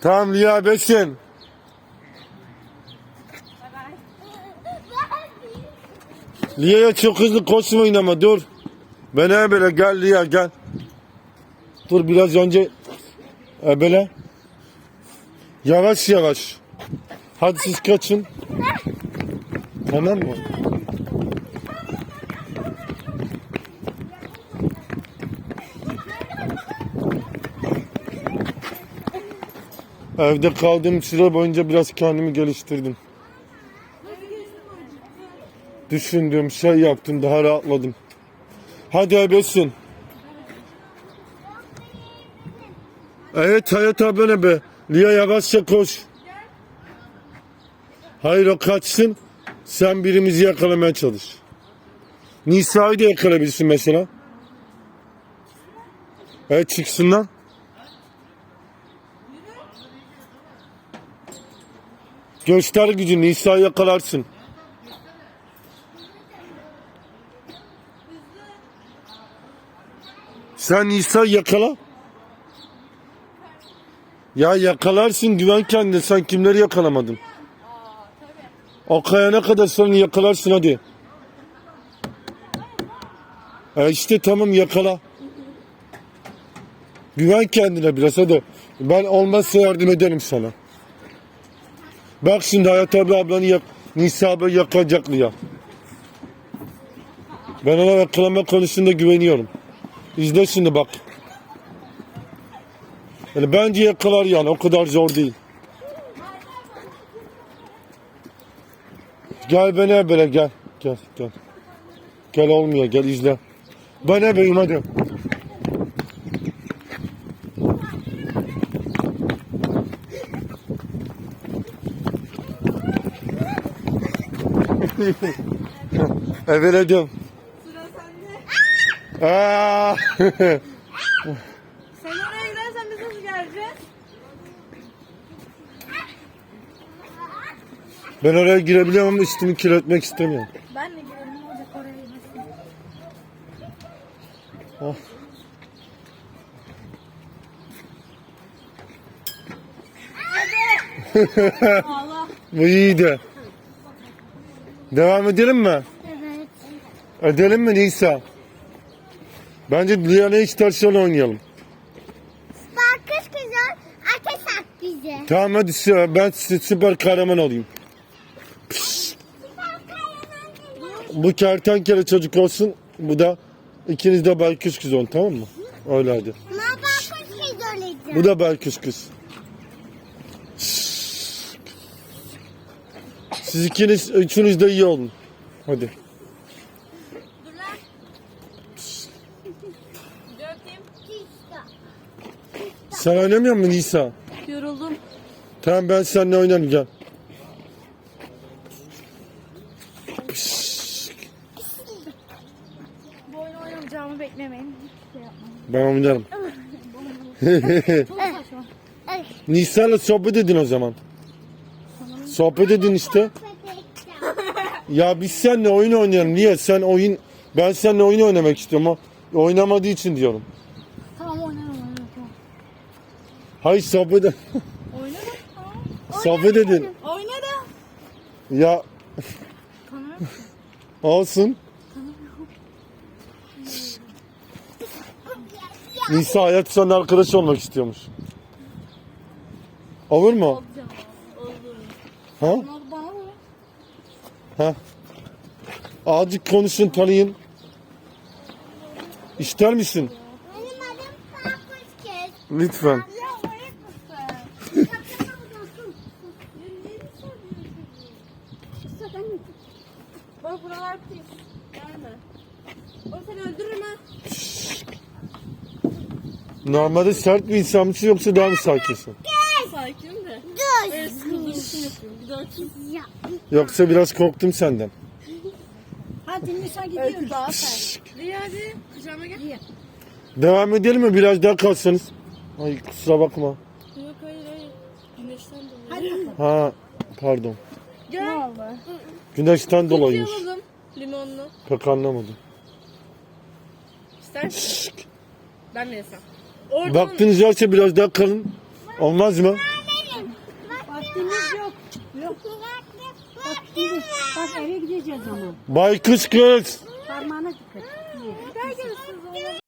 Tamam Lia besin. Lia'ya çok hızlı koşmayın ama dur. Ben ebele gel Lia gel. Dur biraz önce ebele. Yavaş yavaş. Hadi siz kaçın. Tamam mı? Evde kaldığım süre boyunca biraz kendimi geliştirdim. Düşündüğüm şey yaptım daha rahatladım. Hadi ebesin. Evet Hayat abone be. Lia yavaşça koş. Hayır o kaçsın. Sen birimizi yakalamaya çalış. Nisa'yı da yakalayabilirsin mesela. Evet çıksınlar. Göster gücünü Nisa'yı yakalarsın. Sen Nisa'yı yakala. Ya yakalarsın güven kendine. Sen kimleri yakalamadın? O kayana kadar sonra yakalarsın hadi. E işte tamam yakala. Güven kendine biraz hadi. Ben olmazsa yardım ederim sana. Bak şimdi Hayat abi ablanı yak Nisa abi yakacak ya. Ben ona yakalama konusunda güveniyorum. İzle şimdi bak. Yani bence yakalar yani o kadar zor değil. Gel bana böyle gel. Gel gel. Gel olmuyor gel izle. Ben ebeyim hadi. Eveledim. Sıra sende. Aa! Sen oraya gidersen biz nasıl geleceğiz? ben oraya girebiliyorum ama üstümü kirletmek istemiyorum. Ben de girelim ne olacak oraya gidersin. Ah. Allah. Bu iyiydi. Devam edelim mi? Evet. Edelim mi Nisa? Bence Liana hiç taşlarla oynayalım. Kız güzel. Ateş at bize. Tamam hadi ben sü- süper kahraman olayım. Bu kertenkele çocuk olsun. Bu da ikiniz de Belküs kız olun tamam mı? Öyle hadi. Ben kız kız olacağım. Bu da Belküs kız. Siz ikiniz, üçünüz de iyi olun. Hadi. Dur lan. Dökeyim. Sen oynamıyor musun Nisa? Yoruldum. Tamam ben seninle oynarım gel. Bu oyunu oynamayacağımı beklemeyin. Şey yapmam. Ben oynarım. Çok saçma. Nisa'yla sohbet edin o zaman. Sohbet edin işte. Ya biz seninle oyun oynayalım. Niye? Sen oyun... Ben seninle oyun oynamak istiyorum ama oynamadığı için diyorum. Tamam oynarım oynarım tamam. Hayır sohbet edin. Sohbet edin. Oynarım. Ya olsun. Nisa hayat son arkadaş olmak istiyormuş. Olur mu? Ha? Ha? Azıcık konuşun tanıyın. İster misin? Benim adım Kız. Lütfen. Ya manyak mısın? Bak buralar pis. Gelme. O seni öldürürüm ha. Normalde sert bir insan mısın yoksa daha mı sakinsin? Sakin de. Dur. Evet sıkıldığım için yapıyorum. Bir daha kim? Ya. Yoksa biraz korktum senden. Hadi Nisa gidiyoruz. Riya hadi. Kucağıma gel. Yok Devam edelim mi? Biraz daha kalsanız. Ay kusura bakma. hayır hayır. Güneşten dolayı. Hadi. Ha pardon. Gel. Ne oldu? Güneşten dolayıymış. Limonlu. Pek anlamadım. İster misin? Ben de yesem. Oradan Vaktiniz varsa biraz daha kalın. Olmaz mı? vaktimiz yok. Yok. Vaktimiz. Bak eve gideceğiz ama. Bay kız kız. Parmağına dikkat. İyi.